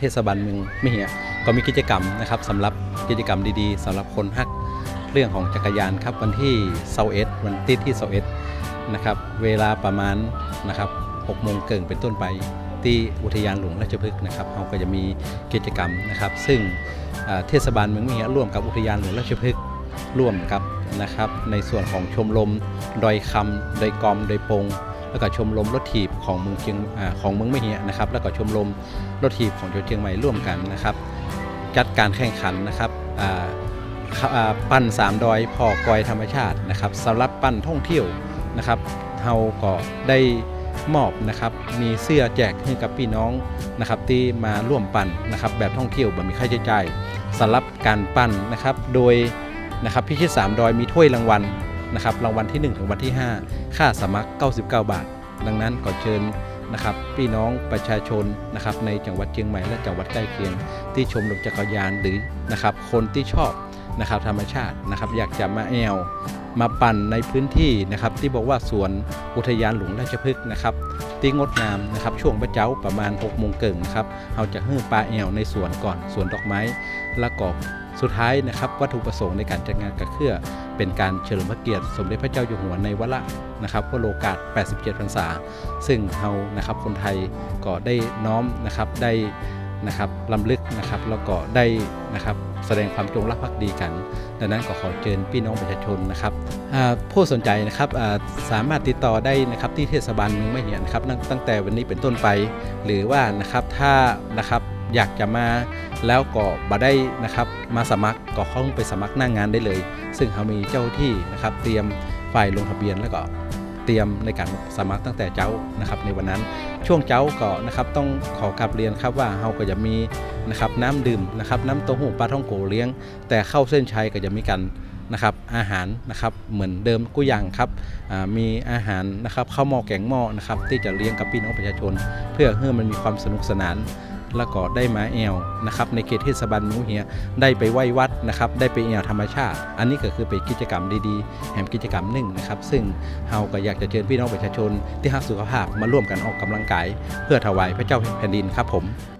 เทศบาลเมืองไม่เหียก็มีกิจกรรมนะครับสำหรับกิจกรรมดีๆสำหรับคนฮักเรื่องของจักรยานครับวันที่เสาร์เอ็ดวันที่ที่เสาร์เอ็ดนะครับเวลาประมาณนะครับ6โมงเกิงเป็นต้นไปที่อุทยานหลวงราชพฤกษ์นะครับเราก็จะมีกิจกรรมนะครับ ซึ่งเทศบาลเมืองไม่เหียร่วมกับอุทยานหลวงราชพฤกษ์ร่วมกับนะครับ ในส่วนของชมรมดอยคำดอยกอมดอยปง แล้วก็ชมรมรถถีบของเมืองเชียงของเมืองไม่เหียนะครับ แล้วก็ชมรมรถถีบของจังหวัดเชียงใหม่ร่วมกันนะครับ จัดการแข่งขันนะครับปั้นสามดอยพอกอยธรรมชาตินะครับสำหรับปั้นท่องเที่ยวนะครับเฮาก็ได้มอบนะครับมีเสื้อแจกให้กับพี่น้องนะครับที่มาร่วมปั่นนะครับแบบท่องเที่ยวแบบมีค่าใช้จ่ายสำหรับการปั่นนะครับโดยนะครับพิชิตสามดอยมีถ้วยรางวัล นะครับรางวัลที่ 1 ถึงวันที่ 5 ค่าสมัคร 99 บาท ดังนั้นขอเชิญนะครับพี่น้องประชาชนนะครับในจังหวัดเชียงใหม่และจังหวัดใกล้เคียง ที่ชมรมจักรยานหรือนะครับคนที่ชอบ นะครับธรรมชาตินะครับ อยากจะมาแอวมาปั่นในพื้นที่นะครับ ที่บอกว่าสวนอุทยานหลวงราชพฤกษ์นะครับที่งดงามนะครับ ช่วงพระเจ้าประมาณ6โมงเกิงนะครับเราจะฮื้อปลาแอวในสวนก่อนสวนดอกไม้แล้วก็สุดท้ายนะครับวัตถุประสงค์ในการจัดงานกระเครือเป็นการเฉลิมพระเกียรติ สมเด็จพระเจ้าอยู่หัวในวาระนะครับวโรกาส 87 พรรษา ซึ่งเรานะครับคนไทยก็ได้น้อมนะครับได้ นะครับลำลึกนะครับแล้วก็ได้นะครับแสดงความจงรักภักดีกัน ดังนั้นก็ขอเชิญพี่น้องประชาชนนะครับผู้สนใจนะครับสามารถติดต่อได้นะครับที่เทศบาลเมืองไม่เหียนะครับตั้งแต่วันนี้เป็นต้นไป หรือว่านะครับถ้านะครับอยากจะมาแล้วก็บ่ได้นะครับมาสมัครก็เข้าไปสมัครหน้างงานได้เลย ซึ่งเขามีเจ้าที่นะครับเตรียมฝ่ายลงทะเบียนแล้วก็ ตรียมในการสมัครตั้งแต่เจ้านะครับในวันนั้นช่วงเจ้าก็นะครับต้องขอกราบเรียนครับว่าเราก็จะมีนะครับน้ำดื่มนะครับน้ำเต้าหู้ปลาท่องโกเลี้ยง แต่เข้าเส้นชัยก็จะมีกันนะครับอาหารนะครับเหมือนเดิมกุยางครับมีอาหารนะครับข้าวหม้อแกงหม้อนะครับที่จะเลี้ยงกับพี่น้องประชาชน เพื่อให้มันมีความสนุกสนาน แล้วก็ได้มาแอวนะครับในเขตเทศบาลหมูเหียได้ไปไหว้วัดนะครับได้ไปแอวธรรมชาติ อันนี้ก็คือเป็นกิจกรรมดีๆ แห่งกิจกรรมหนึ่งนะครับ ซึ่งเฮาก็อยากจะเชิญพี่น้องประชาชนที่รักสุขภาพมาร่วมกันออกกำลังกาย เพื่อถวายพระเจ้าแผ่นดินครับผม